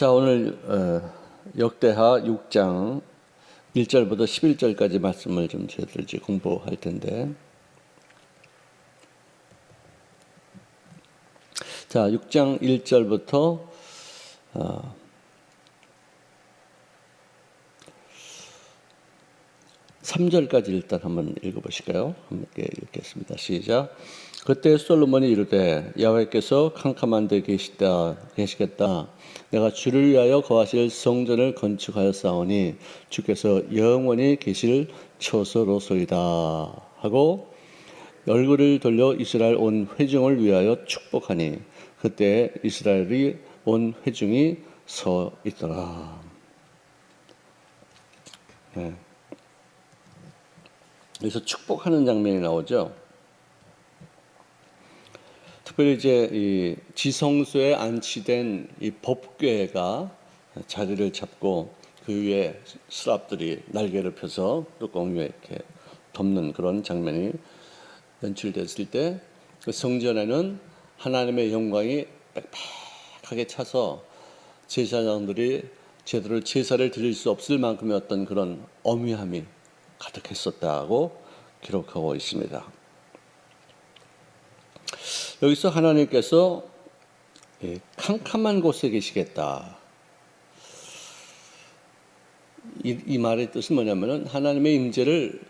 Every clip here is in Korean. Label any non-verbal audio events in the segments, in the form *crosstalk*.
자, 오늘 어, 역대하 6장 1절부터 11절까지 말씀을 좀 저희들 이제 공부할 텐데. 자, 6장 1절부터 어, 삼절까지 일단 한번 읽어보실까요? 함께 읽겠습니다. 시작. 그때 솔로몬이 이르되 야훼께서 캄캄한 데 계시다 계시겠다. 내가 주를 위하여 거하실 성전을 건축하였사오니 주께서 영원히 계실 처소로소이다 하고 얼굴을 돌려 이스라엘 온 회중을 위하여 축복하니 그때 이스라엘이 온 회중이 서 있더라. 네. 여기서 축복하는 장면이 나오죠. 특별히 이제 이 지성소에 안치된 이 법궤가 자리를 잡고 그 위에 스랍들이 날개를 펴서 뚜껑 위에 이렇게 덮는 그런 장면이 연출됐을 때 그 성전에는 하나님의 영광이 빽빽하게 차서 제사장들이 제대로 제사를 드릴 수 없을 만큼의 어떤 그런 어미함이 가득했었다고 기록하고 있습니다. 여기서 하나님께서 캄캄한 곳에 계시겠다. 이, 이 말의 뜻은 뭐냐면은 하나님의 임재를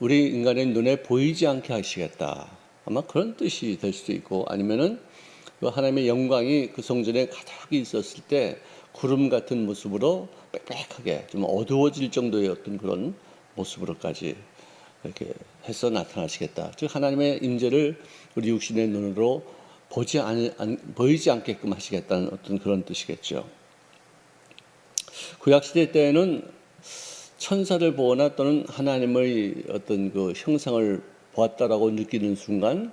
우리 인간의 눈에 보이지 않게 하시겠다. 아마 그런 뜻이 될 수도 있고 아니면은 그 하나님의 영광이 그 성전에 가득 있었을 때 구름 같은 모습으로 빽빽하게 좀 어두워질 정도의 어떤 그런 모습으로까지 이렇게 해서 나타나시겠다. 즉 하나님의 임재를 우리 육신의 눈으로 보지 않, 안, 보이지 않게끔 하시겠다는 어떤 그런 뜻이겠죠. 구약 시대 때에는 천사를 보거나 또는 하나님의 어떤 그 형상을 보았다라고 느끼는 순간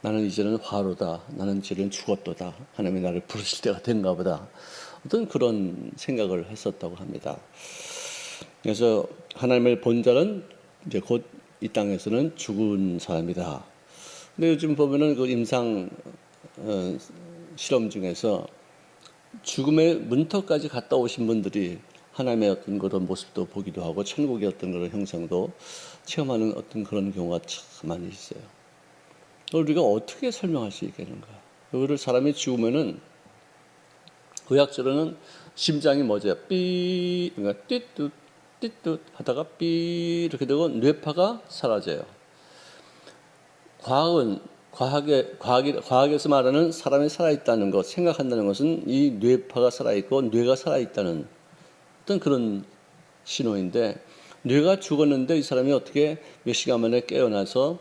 나는 이제는 화로다. 나는 이제는 죽었도다. 하나님이 나를 부르실 때가 된가 보다. 어떤 그런 생각을 했었다고 합니다. 그래서 하나님을 본 자는 이제 곧 이 땅에서는 죽은 사람이다. 근데 요즘 보면은 그 임상 어, 실험 중에서 죽음의 문턱까지 갔다 오신 분들이 하나님의 어떤 그런 모습도 보기도 하고 천국의 어떤 그런 형상도 체험하는 어떤 그런 경우가 참 많이 있어요. 우리가 어떻게 설명할 수 있겠는가? 그거를 사람이 죽으면은 의학적으로는 심장이 뭐죠? 삐, 그러니까 띠뚜 띠뜻 하다가 삐 이렇게 되고 뇌파가 사라져요. 과학은 과학의 과학이 과학에서 말하는 사람이 살아 있다는 것, 생각한다는 것은 이 뇌파가 살아 있고 뇌가 살아 있다는 어떤 그런 신호인데 뇌가 죽었는데 이 사람이 어떻게 몇 시간 만에 깨어나서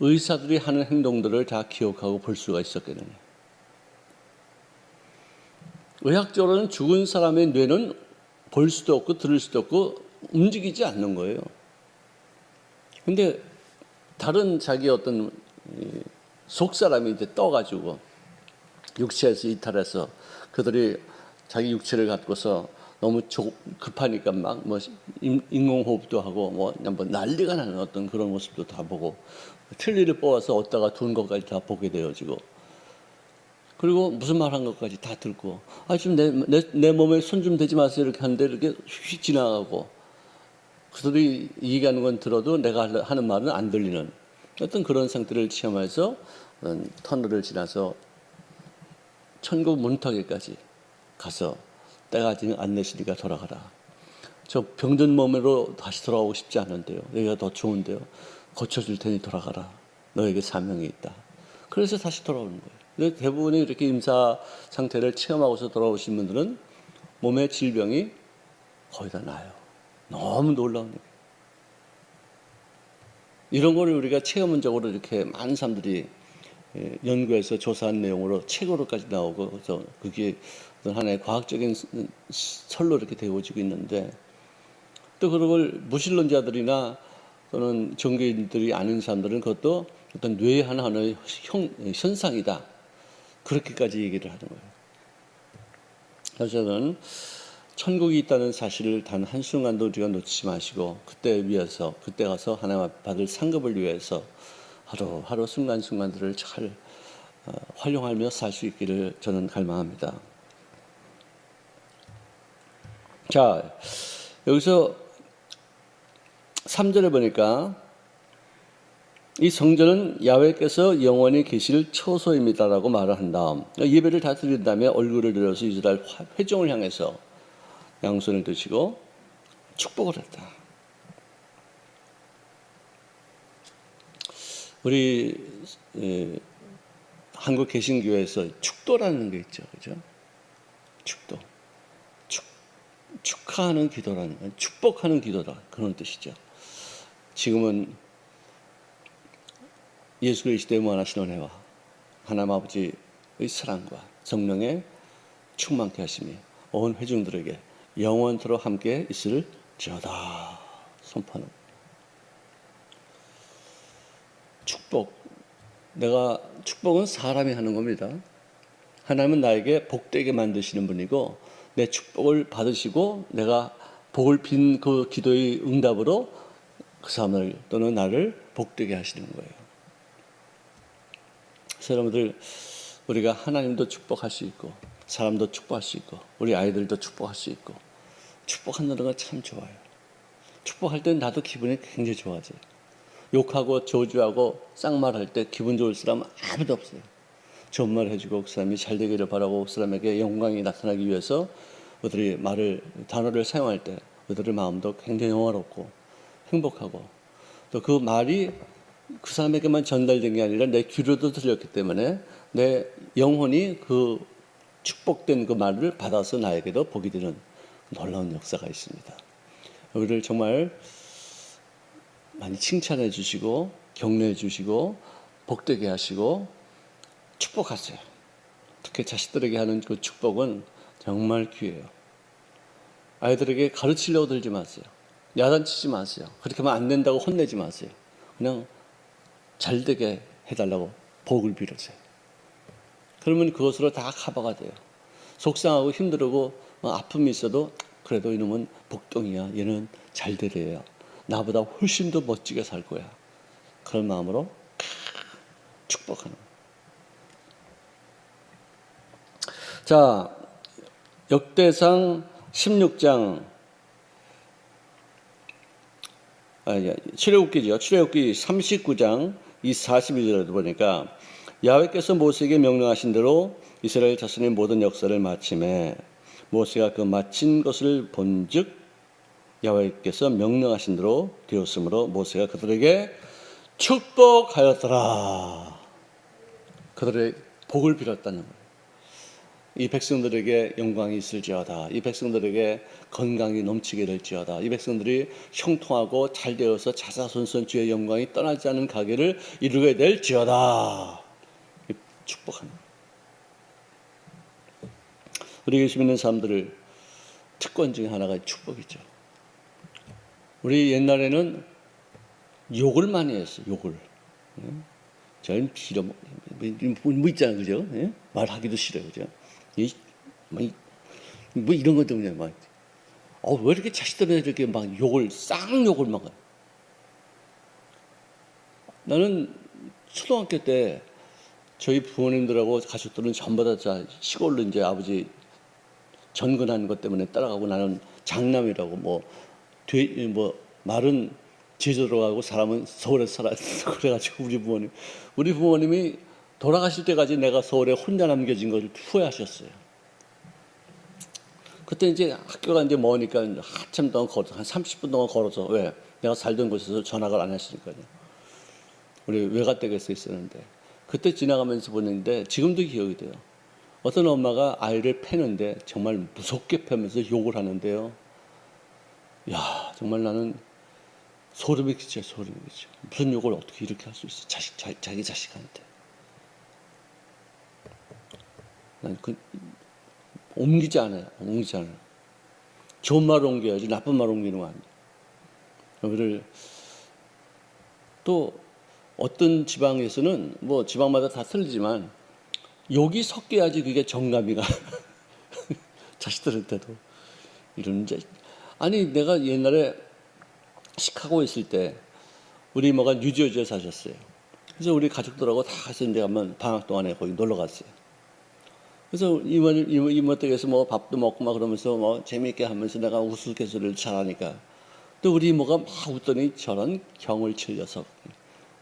의사들이 하는 행동들을 다 기억하고 볼 수가 있었겠느냐. 의학적으로는 죽은 사람의 뇌는 볼 수도 없고 들을 수도 없고 움직이지 않는 거예요. 근데 다른 자기 어떤 속 사람이 이제 떠가지고 육체에서 이탈해서 그들이 자기 육체를 갖고서 너무 급하니까 막 뭐 인공호흡도 하고 뭐, 뭐 난리가 나는 어떤 그런 모습도 다 보고 틀니를 뽑아서 얻다가 둔 것까지 다 보게 되어지고 그리고 무슨 말 한 것까지 다 듣고 아 지금 내, 내, 내 몸에 손 좀 대지 마세요 이렇게 하는데 이렇게 휙 지나가고 그들이 얘기하는 건 들어도 내가 하는 말은 안 들리는 어떤 그런 상태를 체험해서 터널을 지나서 천국 문턱에까지 가서 때가 지금 안 내시니까 돌아가라. 저 병든 몸으로 다시 돌아오고 싶지 않은데요. 여기가 더 좋은데요. 고쳐줄 테니 돌아가라. 너에게 사명이 있다. 그래서 다시 돌아오는 거예요. 근데 대부분이 이렇게 임사 상태를 체험하고서 돌아오신 분들은 몸의 질병이 거의 다 나요. 너무 놀라운 얘기. 이런 거를 우리가 체험적으로 이렇게 많은 사람들이 예, 연구해서 조사한 내용으로 책으로까지 나오고 그래서 그게 하나의 과학적인 설로 이렇게 되어지고 있는데 또 그걸 무신론자들이나 또는 종교인들이 아는 사람들은 그것도 어떤 뇌의 하나의 형, 현상이다. 그렇게까지 얘기를 하는 거예요. 그래서 저는 천국이 있다는 사실을 단 한순간도 우리가 놓치지 마시고 그때 위해서 그때 가서 하나님 받을 상급을 위해서 하루하루 순간순간들을 잘 어, 활용하며 살 수 있기를 저는 갈망합니다. 자, 여기서 3절에 보니까 이 성전은 야훼께서 영원히 계실 처소입니다라고 말을 한 다음 예배를 다 드린 다음에 얼굴을 들여서 이스라엘 화- 회중을 향해서 양손을 드시고 축복을 했다. 우리 에, 한국 개신교에서 축도라는 게 있죠, 그죠? 축도, 축, 축하하는 기도라는 건 축복하는 기도다 그런 뜻이죠. 지금은 예수 그리스도의 무한하신 은혜와 하나님 아버지의 사랑과 성령의 충만케 하심이 온 회중들에게 영원토록 함께 있을지어다 선포하는 축복 내가 축복은 사람이 하는 겁니다. 하나님은 나에게 복되게 만드시는 분이고 내 축복을 받으시고 내가 복을 빈 그 기도의 응답으로 그 사람을 또는 나를 복되게 하시는 거예요. 여러분들 우리가 하나님도 축복할 수 있고 사람도 축복할 수 있고 우리 아이들도 축복할 수 있고 축복한다는 건 참 좋아요. 축복할 때 나도 기분이 굉장히 좋아져요. 욕하고 저주하고 쌍말할 때 기분 좋을 사람은 아무도 없어요. 좋은 말 해주고 그 사람이 잘 되기를 바라고 그 사람에게 영광이 나타나기 위해서 그들이 말을 단어를 사용할 때 그들의 마음도 굉장히 영화롭고 행복하고 또 그 말이 그 사람에게만 전달된 게 아니라 내 귀로도 들렸기 때문에 내 영혼이 그 축복된 그 말을 받아서 나에게도 복이 되는 놀라운 역사가 있습니다. 우리를 정말 많이 칭찬해 주시고 격려해 주시고 복되게 하시고 축복하세요. 특히 자식들에게 하는 그 축복은 정말 귀해요. 아이들에게 가르치려고 들지 마세요. 야단치지 마세요. 그렇게 하면 안 된다고 혼내지 마세요. 그냥 잘 되게 해달라고 복을 빌으세요. 그러면 그것으로 다 커버가 돼요. 속상하고 힘들고 뭐 아픔이 있어도 그래도 이놈은 복덩이야. 얘는 잘 되래요. 나보다 훨씬 더 멋지게 살 거야. 그런 마음으로 축복하는. 자, 역대상 16장 아, 예, 출애굽기죠. 출애굽기 39장 이 42절에도 보니까 야훼께서 모세에게 명령하신 대로 이스라엘 자손의 모든 역사를 마침에 모세가 그 마친 것을 본즉 야훼께서 명령하신 대로 되었으므로 모세가 그들에게 축복하였더라. 그들의 복을 빌었다는 거예요. 이 백성들에게 영광이 있을지어다. 이 백성들에게 건강이 넘치게 될지어다. 이 백성들이 형통하고 잘 되어서 자자손손 주의 영광이 떠나지 않은 가게를 이루게 될지어다. 거예요. 우리 예수 믿는 사람들을 특권 중에 하나가 축복이죠. 우리 옛날에는 욕을 많이 했어요. 욕을. 예? 저는 뭐, 뭐, 뭐 있잖아요, 그죠? 예? 말하기도 싫어요, 그죠? 이, 뭐, 이- 뭐 이런 것 때문에 막, 어, 왜 이렇게 자식들한테 막 욕을, 쌍욕을 막. 나는 초등학교 때 저희 부모님들하고 가족들은 전부 다 시골로 이제 아버지 전근한 것 때문에 따라가고 나는 장남이라고 뭐, 돼, 뭐 말은 제주도로 가고 사람은 서울에 살아 *laughs* 그래가지고 우리 부모님 우리 부모님이 돌아가실 때까지 내가 서울에 혼자 남겨진 것을 후회하셨어요. 그때 이제 학교가 이제 머니까 한참 동안 걸어서 한 30분 동안 걸어서 왜 내가 살던 곳에서 전학을 안 했으니까요. 우리 외가댁에서 있었는데 그때 지나가면서 보는데 지금도 기억이 돼요. 어떤 엄마가 아이를 패는데 정말 무섭게 패면서 욕을 하는데요. 야 정말 나는 소름이 끼쳐 소름이 끼쳐. 무슨 욕을 어떻게 이렇게 할 수 있어? 자식 자, 자기 자식한테. 난 그 옮기지 않아요. 옮기지 않아요. 좋은 말을 옮겨야지 나쁜 말을 옮기는 거 아니에요. 여기를 또 어떤 지방에서는 뭐 지방마다 다 틀리지만 욕이 섞여야지 그게 정감이가 *laughs* 자식들한테도 이런 자 아니 내가 옛날에 시카고에 있을 때 우리 이모가 뉴저지에 사셨어요. 그래서 우리 가족들하고 다 같이 이제 한번 방학 동안에 거기 놀러 갔어요. 그래서 이모 이모 이모 댁에서 뭐 밥도 먹고 막 그러면서 뭐 재미있게 하면서 내가 우스갯소리를 잘하니까 또 우리 이모가 막 웃더니 저런 경을 칠 녀석,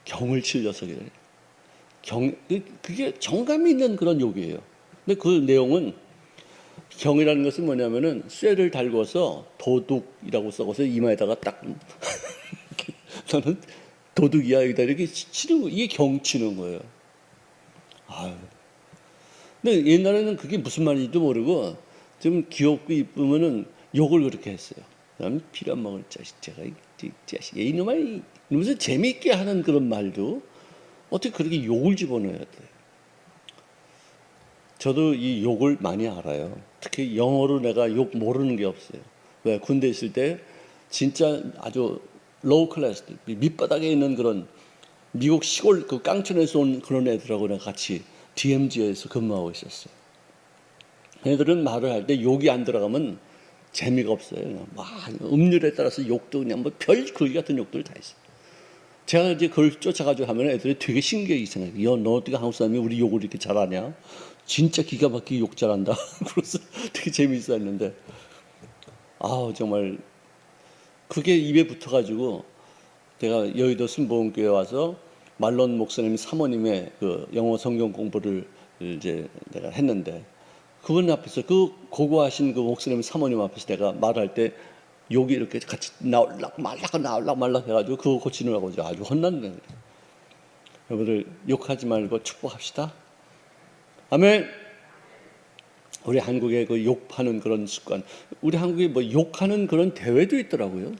경을 칠 녀석이래. 경 그- 그게 정감이 있는 그런 욕이에요. 근데 그 내용은 경이라는 것은 뭐냐면은 쇠를 달궈서 도둑이라고 써서 이마에다가 딱 *laughs* 너는 도둑이야 여기다 이렇게 치- 치는 거 이게 경치는 거예요. 아유. 근데 옛날에는 그게 무슨 말인지도 모르고 좀 귀엽고 이쁘면은 욕을 그렇게 했어요. 난 피란 먹을 자식 제가 자식 이놈아 이- 이러면서 재미있게 하는 그런 말도 어떻게 그렇게 욕을 집어넣어야 돼? 저도 이 욕을 많이 알아요. 특히 영어로 내가 욕 모르는 게 없어요. 왜 군대 있을 때 진짜 아주 로우 클래스 밑바닥에 있는 그런 미국 시골 그 깡촌에서 온 그런 애들하고 내가 같이 DMZ에서 근무하고 있었어요. 애들은 말을 할 때 욕이 안 들어가면 재미가 없어요. 막 음률에 따라서 욕도 그냥 뭐 별 거기 같은 욕들 다 있어요. 제가 이제 그걸 쫓아가지고 하면 애들이 되게 신기하게 생각해요. 야, 너 어떻게 한국 사람이 우리 욕을 이렇게 잘하냐? 진짜 기가 막히게 욕 잘한다. *laughs* 그래서 되게 재미있어 했는데, 아우, 정말, 그게 입에 붙어가지고, 제가 여의도 순복음교회 와서 말론 목사님 사모님의 그 영어 성경 공부를 이제 내가 했는데, 그분 앞에서 그 고고하신 그 목사님 사모님 앞에서 내가 말할 때 욕이 이렇게 같이 나올락 말락 나올락 말락 해가지고 그거 고치느라고 아주 혼났네. 여러분들 욕하지 말고 축복합시다. 아멘. 우리 한국의 그 욕하는 그런 습관, 우리 한국에 뭐 욕하는 그런 대회도 있더라고요.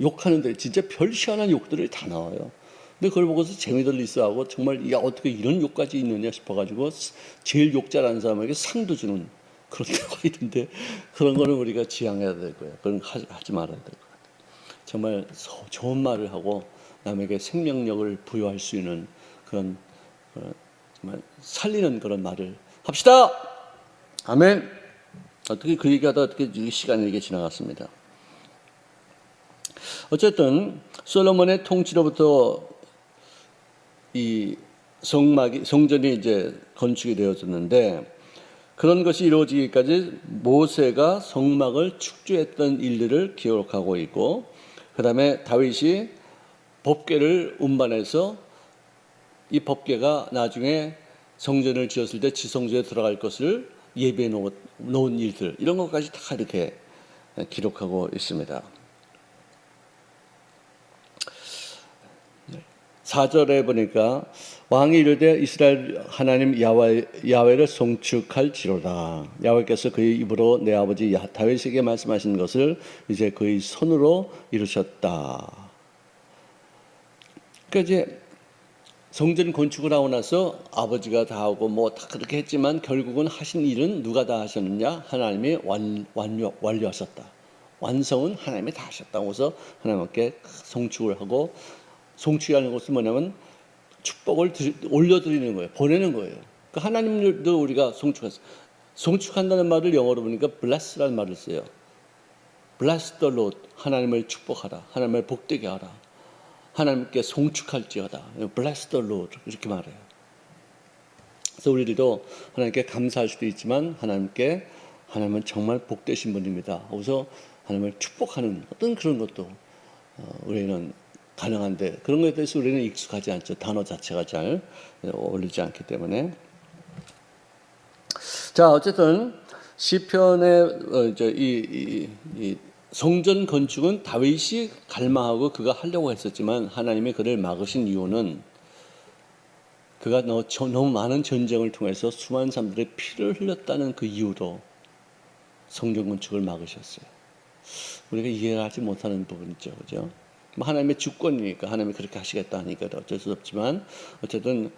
욕하는 데 진짜 별 희한한 욕들이 다 나와요. 근데 그걸 보고서 재미들 있어하고 정말 야 어떻게 이런 욕까지 있느냐 싶어가지고 제일 욕 잘하는 사람에게 상도 주는 그런 *laughs* 경우가 있는데 그런 거는 우리가 지양해야 될 거예요. 그건 하지, 하지 말아야 될 것 같아요. 정말 소- 좋은 말을 하고 남에게 생명력을 부여할 수 있는 그런 어, 정말 살리는 그런 말을 합시다. 아멘. 어떻게 그 얘기하다 어떻게 이 시간이 이렇게 지나갔습니다. 어쨌든 솔로몬의 통치로부터 이 성막이 성전이 이제 건축이 되어졌는데 그런 것이 이루어지기까지 모세가 성막을 축조했던 일들을 기록하고 있고 그다음에 다윗이 법궤를 운반해서 이 법궤가 나중에 성전을 지었을 때 지성소에 들어갈 것을 예비해 놓- 놓은 일들 이런 것까지 다 이렇게 기록하고 있습니다. 4절에 보니까 왕이 이르되 이스라엘 하나님 야외, 야외를 송축할지로다. 야외께서 그의 입으로 내 아버지 야- 다윗에게 말씀하신 것을 이제 그의 손으로 이루셨다. 그러니까 이제 성전 건축을 하고 나서 아버지가 다 하고 뭐 다 그렇게 했지만 결국은 하신 일은 누가 다 하셨느냐? 하나님이 완, 완료, 완료하셨다. 완성은 하나님이 다 하셨다고 해서 하나님께 송축을 하고 송축이라는 것은 뭐냐면 축복을 드리- 올려드리는 거예요. 보내는 거예요. 그 하나님도 우리가 송축했어. 송축한다는 말을 영어로 보니까 bless라는 말을 써요. bless the Lord. 하나님을 축복하라. 하나님을 복되게 하라. 하나님께 송축할지어다. bless the Lord. 이렇게 말해요. 그래서 우리들도 하나님께 감사할 수도 있지만 하나님께 하나님은 정말 복되신 분입니다. 그래서 하나님을 축복하는 어떤 그런 것도 어, 우리는 가능한데 그런 것에 대해서 우리는 익숙하지 않죠. 단어 자체가 잘 어울리지 않기 때문에. 자 어쨌든 시편의 어, 이제 이, 이, 이 성전 건축은 다윗이 갈망하고 그가 하려고 했었지만 하나님이 그를 막으신 이유는 그가 너무, 저- 너무 많은 전쟁을 통해서 수많은 사람들의 피를 흘렸다는 그 이유로 성전 건축을 막으셨어요. 우리가 이해하지 못하는 부분이죠, 그죠? 뭐 하나님의 주권이니까 하나님이 그렇게 하시겠다 하니까 어쩔 수 없지만 어쨌든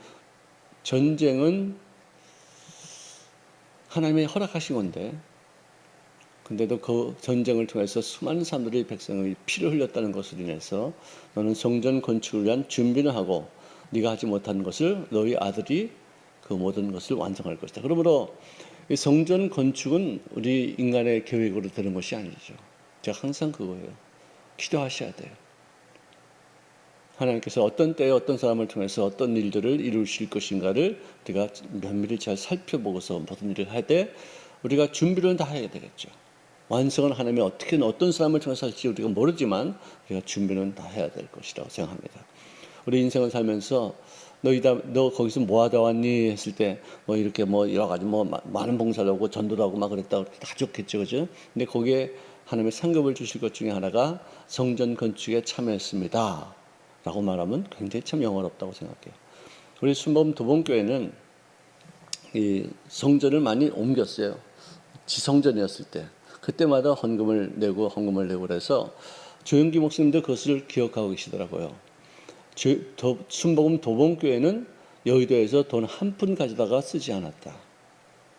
전쟁은 하나님이 허락하신 건데 근데도 그 전쟁을 통해서 수많은 사람들이 백성의 피를 흘렸다는 것을 인해서 너는 성전 건축을 위한 준비를 하고 네가 하지 못한 것을 너희 아들이 그 모든 것을 완성할 것이다. 그러므로 이 성전 건축은 우리 인간의 계획으로 되는 것이 아니죠. 제가 항상 그거예요. 기도하셔야 돼요. 하나님께서 어떤 때에 어떤 사람을 통해서 어떤 일들을 이루실 것인가를 우리가 면밀히 잘 살펴보고서 모든 일을 하되 우리가 준비를 다 해야 되겠죠. 완성은 하나님이 어떻게 어떤 사람을 통해서 할지 우리가 모르지만 우리가 준비는 다 해야 될 것이라고 생각합니다. 우리 인생을 살면서 너희다 너 거기서 뭐 하다 왔니 했을 때 뭐 이렇게 뭐 여러 가지 뭐 마- 많은 봉사를 하고 전도도 하고 막 그랬다 다 좋겠죠 그죠 근데 거기에 하나님의 상급을 주실 것 중에 하나가 성전 건축에 참여했습니다 라고 말하면 굉장히 참 영어롭다고 생각해요 우리 순범 도봉교회는 이 성전을 많이 옮겼어요 지성전이었을 때 그때마다 헌금을 내고 헌금을 내고 그래서 조영기 목사님도 그것을 기억하고 계시더라고요 순복음 도봉교회는 여의도에서 돈 한 푼 가져다가 쓰지 않았다.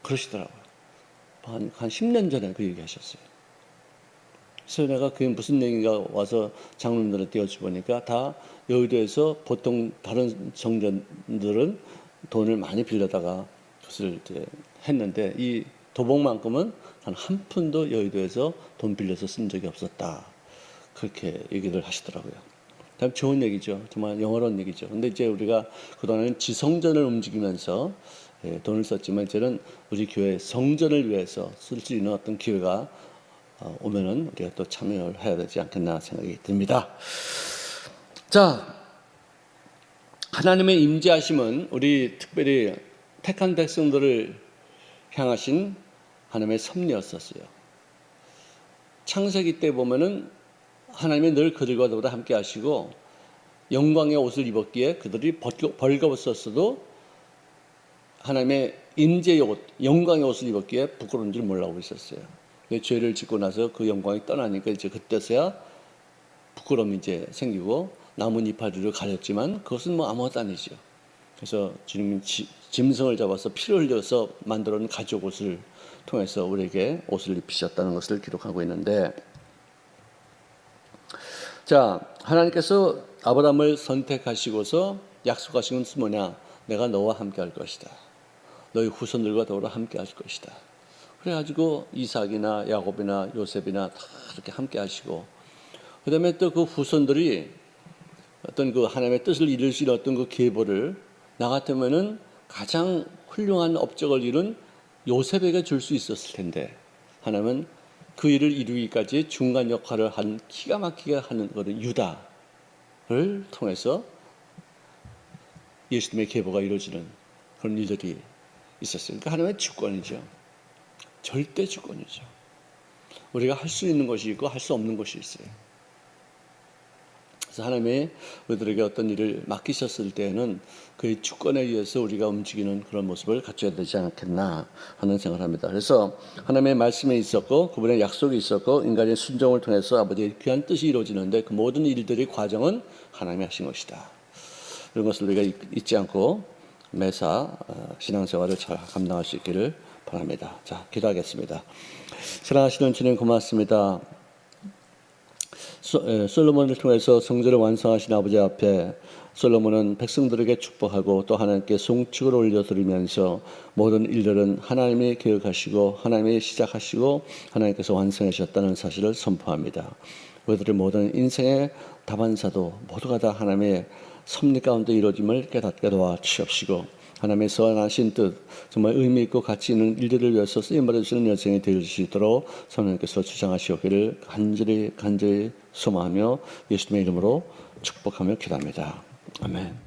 그러시더라고요. 한, 한 10년 전에 그 얘기 하셨어요. 그래서 내가 그게 무슨 얘기가 와서 장로님들한테 여쭤보니까 다 여의도에서 보통 다른 성전들은 돈을 많이 빌려다가 그것을 이제 했는데 이 도봉만큼은 단한 푼도 여의도에서 돈 빌려서 쓴 적이 없었다. 그렇게 얘기를 하시더라고요. 참 좋은 얘기죠. 정말 영어로운 얘기죠. 근데 이제 우리가 그동안은 지성전을 움직이면서 예, 돈을 썼지만 이제는 우리 교회 성전을 위해서 쓸 수 있는 어떤 기회가 어, 오면은 우리가 또 참여를 해야 되지 않겠나 생각이 듭니다. 자, 하나님의 임재하심은 우리 특별히 택한 백성들을 향하신 하나님의 섭리였었어요. 창세기 때 보면은 하나님이 늘 그들과 더불어 함께 하시고 영광의 옷을 입었기에 그들이 벌거- 벌거벗었어도 하나님의 임재의 옷, 영광의 옷을 입었기에 부끄러운 줄 몰라고 있었어요. 죄를 짓고 나서 그 영광이 떠나니까 이제 그때서야 부끄러움이 이제 생기고 나뭇 이파리를 가렸지만 그것은 뭐 아무것도 아니죠. 그래서 주님이 지- 짐승을 잡아서 피를 흘려서 만들어 놓은 가죽 옷을 통해서 우리에게 옷을 입히셨다는 것을 기록하고 있는데 자, 하나님께서 아브라함을 선택하시고서 약속하신 것은 뭐냐? 내가 너와 함께 할 것이다. 너희 후손들과 더불어 함께 할 것이다. 그래가지고 이삭이나 야곱이나 요셉이나 다 이렇게 함께 하시고, 그 다음에 또 그 후손들이 어떤 그 하나님의 뜻을 이룰 수 있는 어떤 그 계보를 나 같으면은 가장 훌륭한 업적을 이룬 요셉에게 줄 수 있었을 텐데 하나님은 그 일을 이루기까지 중간 역할을 한 기가 막히게 하는 거는 유다를 통해서 예수님의 계보가 이루어지는 그런 일들이 있었어요. 그러니까 하나님의 주권이죠. 절대 주권이죠. 우리가 할 수 있는 것이 있고 할 수 없는 것이 있어요. 그래서 하나님이 우리들에게 어떤 일을 맡기셨을 때에는 그의 주권에 의해서 우리가 움직이는 그런 모습을 갖춰야 되지 않겠나 하는 생각을 합니다. 그래서 하나님의 말씀에 있었고 그분의 약속이 있었고 인간의 순종을 통해서 아버지의 귀한 뜻이 이루어지는데 그 모든 일들의 과정은 하나님이 하신 것이다. 이런 것을 우리가 잊- 잊지 않고 매사 어, 신앙생활을 잘 감당할 수 있기를 바랍니다. 자, 기도하겠습니다. 사랑하시는 주님 고맙습니다. 솔로몬을 통해서 성전을 완성하신 아버지 앞에 솔로몬은 백성들에게 축복하고 또 하나님께 송축을 올려드리면서 모든 일들은 하나님이 계획하시고 하나님이 시작하시고 하나님께서 완성하셨다는 사실을 선포합니다. 우리들의 모든 인생의 다반사도 모두가 다 하나님의 섭리 가운데 이루어짐을 깨닫게 도와 주옵시고 하나님의 선하신 뜻 정말 의미 있고 가치 있는 일들을 위해서 쓰임 받으시는 여정이 될 수 있도록 성령께서 주장하시옵기를 간절히 간절히 소망하며 예수님의 이름으로 축복하며 기도합니다. 아멘.